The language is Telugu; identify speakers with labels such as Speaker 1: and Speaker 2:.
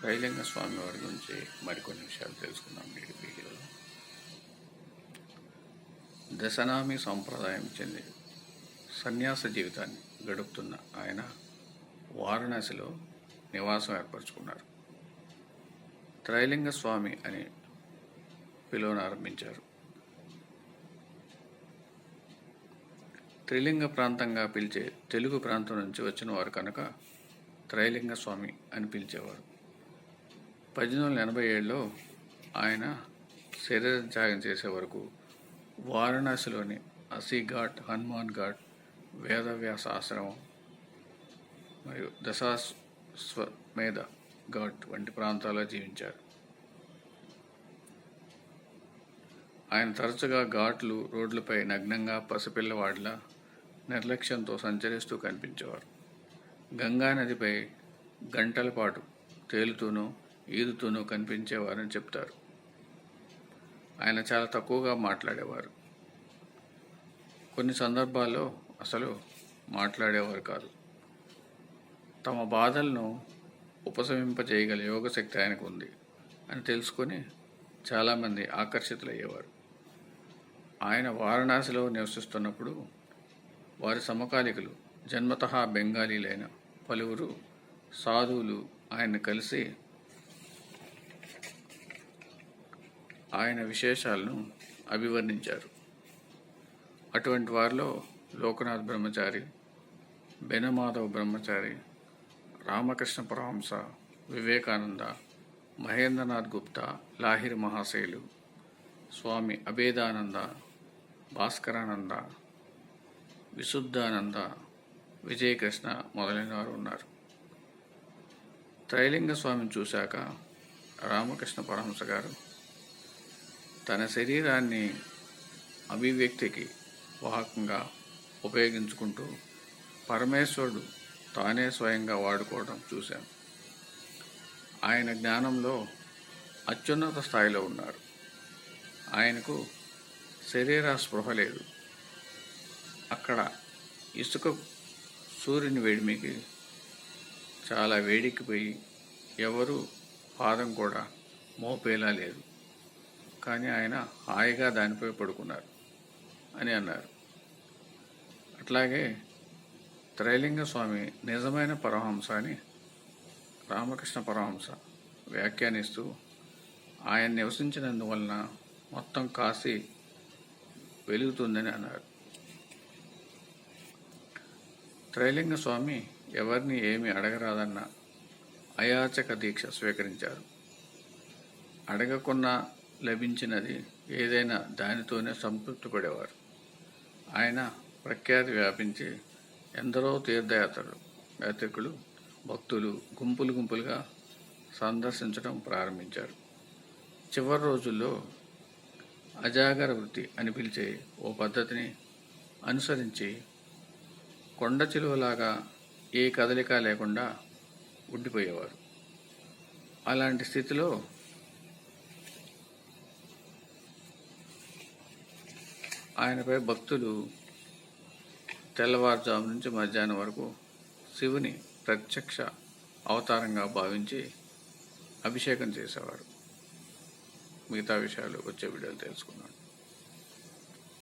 Speaker 1: త్రైలింగ స్వామి వారి గురించి మరికొన్ని విషయాలు తెలుసుకుందాం నేటి వీడియోలో. దశనామి సంప్రదాయం చెంది సన్యాస జీవితాన్ని గడుపుతున్న ఆయన వారణాసిలో నివాసం ఏర్పరచుకున్నారు. త్రైలింగ స్వామి అని పిలువనారంభించారు త్రిలింగ ప్రాంతంగా పిలిచే తెలుగు ప్రాంతం నుంచి వచ్చిన వారు కనుక త్రైలింగ స్వామి అని పిలిచేవారు. పద్దెనిమిది వందల ఎనభై ఏడులో ఆయన శరీర త్యాగం చేసే వరకు వారణాసిలోని అసీఘాట్ హనుమాన్ ఘాట్ వేదవ్యాస ఆశ్రమం మరియు దశాశ్వమేధ ఘాట్ వంటి ప్రాంతాల్లో జీవించారు. ఆయన తరచుగా ఘాట్లు రోడ్లపై నగ్నంగా పసిపిల్లవాడిలా నిర్లక్ష్యంతో సంచరిస్తూ కనిపించేవారు. గంగా నదిపై గంటల పాటు తేలుతూనూ ఈదుతూనూ కనిపించేవారని చెప్తారు. ఆయన చాలా తక్కువగా మాట్లాడేవారు. కొన్ని సందర్భాల్లో అసలు మాట్లాడేవారు కాదు. తమ బాధలను ఉపశమింపజేయగల యోగశక్తి ఆయనకు ఉంది అని తెలుసుకొని చాలామంది ఆకర్షితులయ్యేవారు. ఆయన వారణాసిలో నివసిస్తున్నప్పుడు వారి సమకాలికులు జన్మత బెంగాలీలైన పలువురు సాధువులు ఆయన్ని కలిసి ఆయన విశేషాలను అభివర్ణించారు. అటువంటి వారిలో లోకనాథ్ బ్రహ్మచారి బెనమాధవ్ బ్రహ్మచారి రామకృష్ణ పరహంస వివేకానంద మహేంద్రనాథ్ గుప్తా లాహిర్ మహాశైలు స్వామి అభేదానంద భాస్కరానంద విశుద్ధానంద విజయకృష్ణ మొదలైన వారు ఉన్నారు. త్రైలింగ స్వామిని చూశాక రామకృష్ణ పరహంస గారు తన శరీరాన్ని అభివ్యక్తికి వాహకంగా ఉపయోగించుకుంటూ పరమేశ్వరుడు తానే స్వయంగా వాడుకోవడం చూశాను ఆయన జ్ఞానంలో అత్యున్నత స్థాయిలో ఉన్నారు. ఆయనకు శరీర స్పృహ లేదు. అక్కడ ఇసుక సూర్యుని వేడిమికి చాలా వేడికిపోయి ఎవరు పాదం కూడా మోపేలా లేదు. కానీ ఆయన హాయిగా దానిపై పడుకున్నారు అని అన్నారు. అట్లాగే త్రైలింగ స్వామి నిజమైన పరమహంస అని రామకృష్ణ పరమహంస వ్యాఖ్యానిస్తూ ఆయన నివసించినందువలన మొత్తం కాశీ వెలుగుతుందని అన్నారు. త్రైలింగ స్వామి ఎవరిని ఏమి అడగరాదన్న అయాచక దీక్ష స్వీకరించారు. అడగకున్నా లభించినది ఏదైనా దానితోనే సంతృప్తి పడేవారు ఆయన ప్రఖ్యాతి వ్యాపించి ఎందరో తీర్థయాత్రలు యాత్రికులు భక్తులు గుంపులు గుంపులుగా సందర్శించడం ప్రారంభించారు. చివరి రోజుల్లో అజాగర వృత్తి అని పిలిచే ఓ పద్ధతిని అనుసరించి కొండ చిలువలాగా ఏ కదలిక లేకుండా ఉండిపోయేవారు. అలాంటి స్థితిలో ఆయనపై భక్తులు తెల్లవారుజాము నుంచి మధ్యాహ్నం వరకు శివుని ప్రత్యక్ష అవతారంగా భావించి అభిషేకం చేసేవారు. మిగతా విషయాలు వచ్చే వీడియోలు తెలుసుకున్నాను